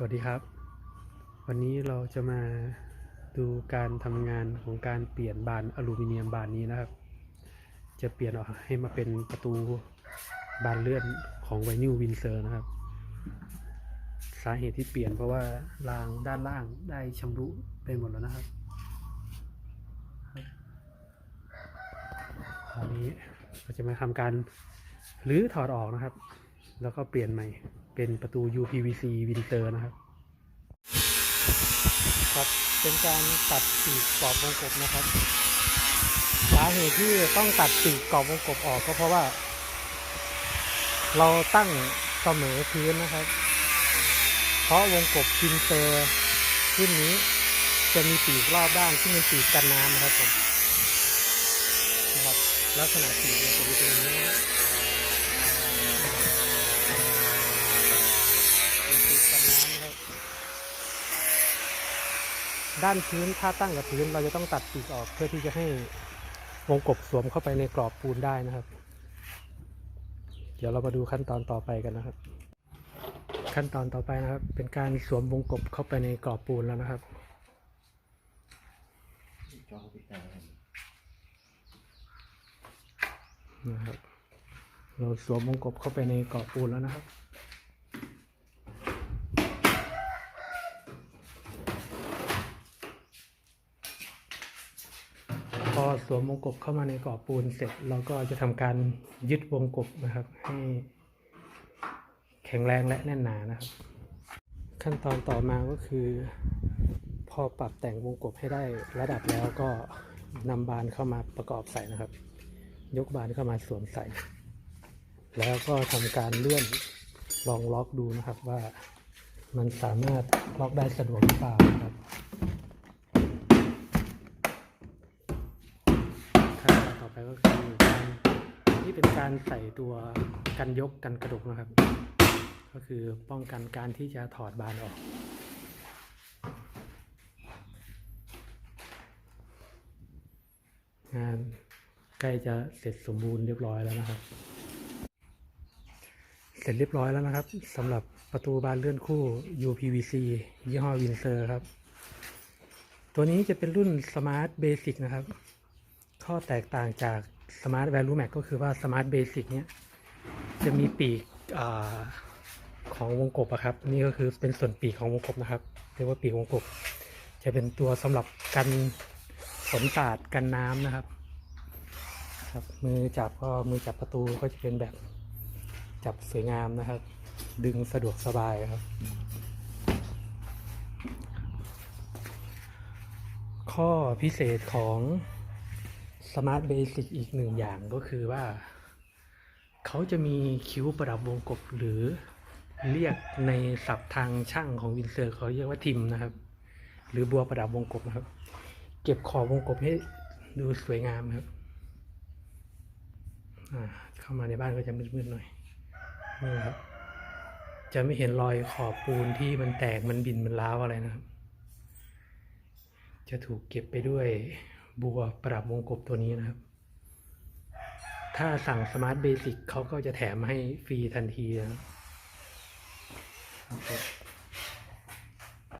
สวัสดีครับ วันนี้เราจะมาดูการทำงานของการเปลี่ยนบานอลูมิเนียมบานนี้นะครับ จะเปลี่ยนออกให้มาเป็นประตูบานเลื่อนของไวนิววินเซอร์นะครับ สาเหตุที่เปลี่ยนเพราะว่ารางด้านล่างได้ชำรุไปหมดแล้วนะครับคราวนี้เราจะมาทำการรื้อถอดออกนะครับ แล้วก็เปลี่ยนใหม่ เป็นประตู UPVC วินเตอร์นะครับ ครับเป็นการตัดปีกกรอบวงกบนะครับสาเหตุที่ต้องตัดปีกกรอบวงกบออกก็เพราะว่า เราตั้งเสมอพื้นนะครับ เพราะวงกบวินเตอร์ขึ้นนี้จะมีปีกรอบด้านที่เป็นปีกกันน้ำนะครับผมนะครับลักษณะปีกเนี่ยจะเป็นอย่างนี้ปีกกันน้ำนะครับ ด้านพื้นถ้าตั้งกับพื้น เราจะต้องตัดปีกออกเพื่อที่จะให้วงกบสวมเข้าไปในกรอบปูนได้นะครับ เดี๋ยวเรามาดูขั้นตอนต่อไปกันนะครับ ขั้นตอนต่อไปนะครับ เป็นการสวมวงกบเข้าไปในกรอบปูนแล้วนะครับจอปิดตาครับนะครับ เราสวมวงกบเข้าไปในกรอบปูนแล้วนะครับ อสวมวงกบเข้ามาในกรอบปูนเสร็จ เราก็จะทำการยึดวงกบนะครับ ให้แข็งแรงและแน่นหนานะครับ ขั้นตอนต่อมาก็คือ พอปรับแต่งวงกบให้ได้ระดับแล้วก็นำบานเข้ามาประกอบใส่นะครับ ยกบานเข้ามาสวมใส่ แล้วก็ทำการเลื่อนลองล็อกดูนะครับว่ามันสามารถล็อกได้สะดวกหรือเปล่านะครับขั้นตอนต่อไป ก็คือนี่เป็นการใส่ตัวกันยกกันกระดกนะครับ ก็คือป้องกันการที่จะถอดบานออกงานใกล้จะเสร็จสมบูรณ์เรียบร้อยแล้วนะครับ เสร็จเรียบร้อยแล้วนะครับสำหรับประตูบานเลื่อนคู่ UPVC ยี่ห้อวินเซอร์ครับ ตัวนี้จะเป็นรุ่น Smart Basic นะครับ ข้อแตกต่างจาก Smart Value Max ก็คือว่า Smart Basic เนี้ยจะมีปีกอของวงกบอะครับ นี่ก็คือเป็นส่วนปีกของวงกบนะครับ เรียกว่าปีกวงกบ จะเป็นตัวสำหรับกันฝนสาดกันน้ำนะครับ ครับ มือจับก็มือจับประตูก็จะเป็นแบบจับสวยงามนะครับ ดึงสะดวกสบายครับ ข้อพิเศษของ Smart Basic อีกหนึ่งอย่างก็คือว่า เขาจะมีคิ้วประดับวงกบหรือเรียกในศัพท์ทางช่างของวินเซอร์เขาเรียกว่าทิมนะครับ หรือบัวประดับวงกบนะครับ เก็บขอบวงกบให้ดูสวยงามครับเข้ามาในบ้านก็จะมืดๆหน่อยนี่ครับ จะไม่เห็นรอยขอบปูนที่มันแตกมันบินมันร้าวอะไรนะครับ จะถูกเก็บไปด้วย บัวประดับวงกบตัวนี้นะครับ ถ้าสั่งสมาร์ทเบสิกเขาก็จะแถมให้ฟรีทันทีนะครับ